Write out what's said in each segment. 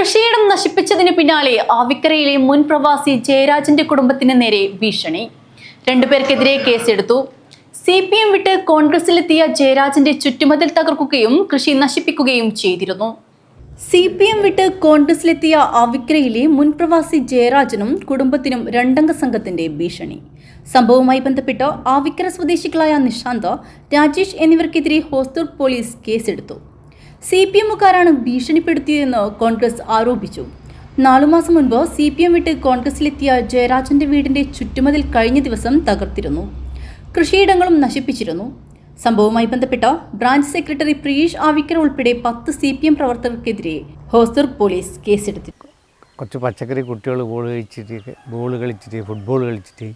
കൃഷിയിടം നശിപ്പിച്ചതിന് പിന്നാലെ ആവിക്കരയിലെ മുൻ പ്രവാസി ജയരാജന്റെ കുടുംബത്തിന് നേരെ ഭീഷണി. രണ്ടുപേർക്കെതിരെ കേസെടുത്തു. സി പി എം വിട്ട് കോൺഗ്രസിലെത്തിയ ജയരാജന്റെ ചുറ്റുമതിൽ തകർക്കുകയും കൃഷി നശിപ്പിക്കുകയും ചെയ്തിരുന്നു. സി പി എം വിട്ട് കോൺഗ്രസിലെത്തിയ ആവിക്കരയിലെ മുൻ പ്രവാസി ജയരാജനും കുടുംബത്തിനും രണ്ടംഗ സംഘത്തിന്റെ ഭീഷണി. സംഭവവുമായി ബന്ധപ്പെട്ട് ആവിക്കര സ്വദേശികളായ നിഷാന്ത് രാജേഷ് എന്നിവർക്കെതിരെ ഹോസ്ദുർ പോലീസ് കേസെടുത്തു. സി പി എമ്മുകാരാണ് ഭീഷണിപ്പെടുത്തിയതെന്ന് കോൺഗ്രസ് ആരോപിച്ചു. നാലു മാസം മുൻപ് സി പി എം വിട്ട് കോൺഗ്രസിലെത്തിയ ജയരാജന്റെ വീടിന്റെ ചുറ്റുമതിൽ കഴിഞ്ഞ ദിവസം തകർത്തിരുന്നു. കൃഷിയിടങ്ങളും നശിപ്പിച്ചിരുന്നു. സംഭവവുമായി ബന്ധപ്പെട്ട ബ്രാഞ്ച് സെക്രട്ടറി പ്രിയേഷ് ആവിക്കർ ഉൾപ്പെടെ പത്ത് സി പി എം പ്രവർത്തകർക്കെതിരെ ഹോസ്റ്റർ പോലീസ് കേസെടുത്തു. കുറച്ച് പച്ചക്കറി കുട്ടികൾ ബോൾ കളിച്ചിട്ട് ബോൾ കളിച്ചിട്ട് ഫുട്ബോൾ കളിച്ചിട്ട്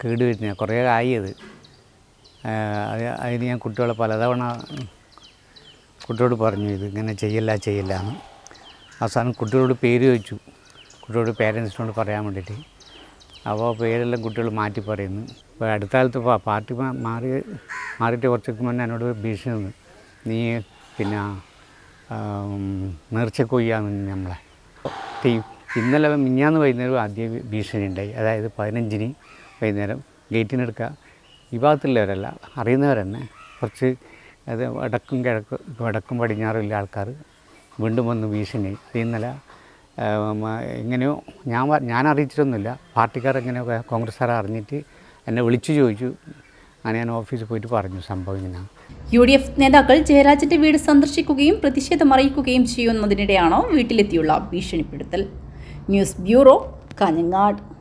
കേടുവരുന്ന കേട് വരുന്ന കുറേ ആയത് അത് അതിന് ഞാൻ കുട്ടികളെ പലതവണ കുട്ടിയോട് പറഞ്ഞു ഇത് ഇങ്ങനെ ചെയ്യല്ല ചെയ്യില്ല എന്ന്. അവസാനം കുട്ടികളോട് പേര് ചോദിച്ചു. കുട്ടിയോട് പേരൻസിനോട് പറയാൻ വേണ്ടിയിട്ട്. അപ്പോൾ പേരെല്ലാം കുട്ടികൾ മാറ്റി പറയുന്നു. ഇപ്പോൾ അടുത്ത കാലത്ത് പാർട്ടി മാറി മാറിയിട്ട് കുറച്ചൊക്കെ മുന്നേ എന്നോട് ഭീഷണി തന്നു നീ പിന്നെ നേർച്ച കൊയ്യാന്ന് നമ്മളെ. ഇന്നലെ മിഞ്ഞാന്ന് വൈകുന്നേരം ആദ്യ ഭീഷണി ഉണ്ടായി. അതായത് പതിനഞ്ചിന് വൈകുന്നേരം ഗേറ്റിനെടുക്കുക ഈ ഭാഗത്തുള്ളവരല്ല അറിയുന്നവർ തന്നെ കുറച്ച് അത് വടക്കും കിഴക്ക് വടക്കും പടിഞ്ഞാറുള്ള ആൾക്കാർ വീണ്ടും വന്ന് ഭീഷണി. ഇന്നലെ എങ്ങനെയോ ഞാൻ ഞാൻ അറിയിച്ചിട്ടൊന്നുമില്ല. പാർട്ടിക്കാർ എങ്ങനെയോ കോൺഗ്രസ്സുകാർ അറിഞ്ഞിട്ട് എന്നെ വിളിച്ചു ചോദിച്ചു. അങ്ങനെ ഞാൻ ഓഫീസിൽ പോയിട്ട് പറഞ്ഞു സംഭവം ഇങ്ങനെ. യു ഡി എഫ് നേതാക്കൾ ജയരാജന്റെ വീട് സന്ദർശിക്കുകയും പ്രതിഷേധം അറിയിക്കുകയും ചെയ്യുന്നതിനിടെയാണോ വീട്ടിലെത്തിയുള്ള ഭീഷണിപ്പെടുത്തൽ. News bureau Kanhangad.